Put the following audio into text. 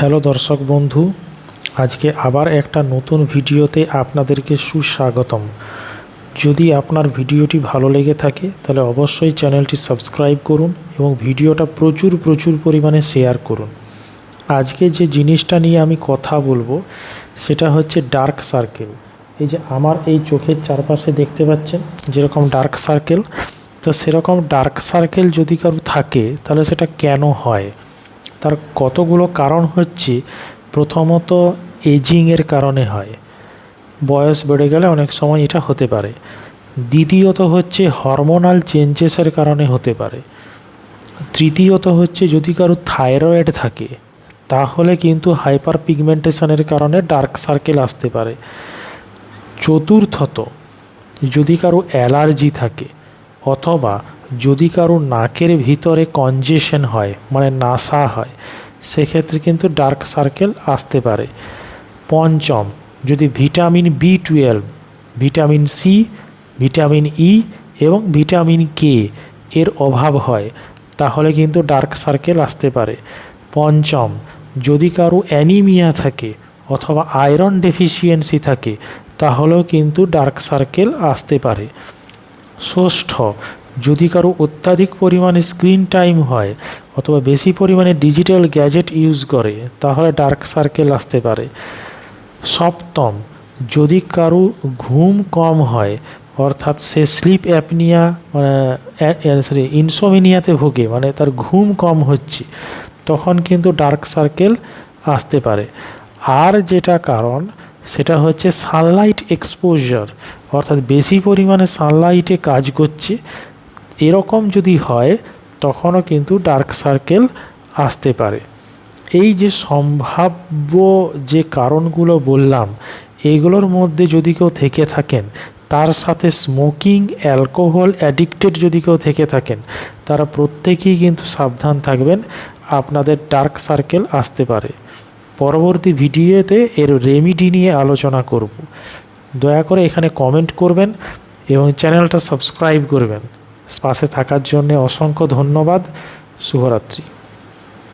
Hello দর্শক বন্ধু, আজকে আবার একটা নতুন ভিডিওতে আপনাদেরকে সুস্বাগতম। যদি আপনার ভিডিওটি ভালো লেগে থাকে, তাহলে অবশ্যই চ্যানেলটি সাবস্ক্রাইব করুন এবং ভিডিওটা প্রচুর প্রচুর পরিমাণে শেয়ার করুন। আজকে যে জিনিসটা নিয়ে আমি কথা বলব, সেটা হচ্ছে ডার্ক সার্কেল। এই যে আমার এই চোখের চারপাশে দেখতে পাচ্ছেন, যেরকম ডার্ক সার্কেল, তো সেরকম ডার্ক সার্কেল যদি কারও থাকে, তাহলে সেটা কেন হয়? তার কতগুলো কারণ হচ্ছে, প্রথমত এজিংয়ের কারণে হয়। বয়স বেড়ে গেলে অনেক সময় এটা হতে পারে। দ্বিতীয়ত হচ্ছে হরমোনাল চেঞ্জেসের কারণে হতে পারে। তৃতীয়ত হচ্ছে যদি কারও থাইরয়েড থাকে, তাহলে কিন্তু হাইপার পিগমেন্টেশনের কারণে ডার্ক সার্কেল আসতে পারে। চতুর্থত, যদি কারও অ্যালার্জি থাকে অথবা যদি কারও নাকের ভিতরে কনজেশন হয় মানে নাসা হয়, সেক্ষেত্রে কিন্তু ডার্ক সার্কেল আসতে পারে। পঞ্চম, যদি vitamin B twelve vitamin C vitamin E এবং ভিটামিন কে এর অভাব হয়, তাহলে কিন্তু ডার্ক সার্কেল আসতে পারে। পঞ্চম, যদি কারও অ্যানিমিয়া থাকে অথবা আয়রন ডেফিসিয়েন্সি থাকে, তাহলেও কিন্তু ডার্ক সার্কেল আসতে পারে। ষষ্ঠ যদি কারও অত্যাধিক পরিমাণে স্ক্রিন টাইম হয় অথবা বেশি পরিমাণে ডিজিটাল গ্যাজেট ইউজ করে, তাহলে ডার্ক সার্কেল আসতে পারে। সপ্তম, যদি কারও ঘুম কম হয়, অর্থাৎ সে স্লিপ অ্যাপনিয়া মানে সরি ইনসোমিনিয়াতে ভোগে মানে তার ঘুম কম হচ্ছে, তখন কিন্তু ডার্ক সার্কেল আসতে পারে। আর যেটা কারণ, সেটা হচ্ছে সানলাইট এক্সপোজার, অর্থাৎ বেশি পরিমাণে সানলাইটে কাজ করছে এরকম যদি হয়, তখনও কিন্তু ডার্ক সার্কেল আসতে পারে। এই যে সম্ভাব্য যে কারণগুলো বললাম, এগুলোর মধ্যে যদি কেউ থেকে থাকেন, তার সাথে স্মোকিং অ্যালকোহল অ্যাডিক্টেড যদি কেউ থেকে থাকেন, তারা প্রত্যেকেই কিন্তু সাবধান থাকবেন, আপনাদের ডার্ক সার্কেল আসতে পারে। পরবর্তী ভিডিওতে এর রেমিডি নিয়ে আলোচনা করব। দয়া করে এখানে কমেন্ট করবেন এবং চ্যানেলটা সাবস্ক্রাইব করবেন। পাশে থাকার জন্য অসংখ্য ধন্যবাদ। শুভরাত্রি।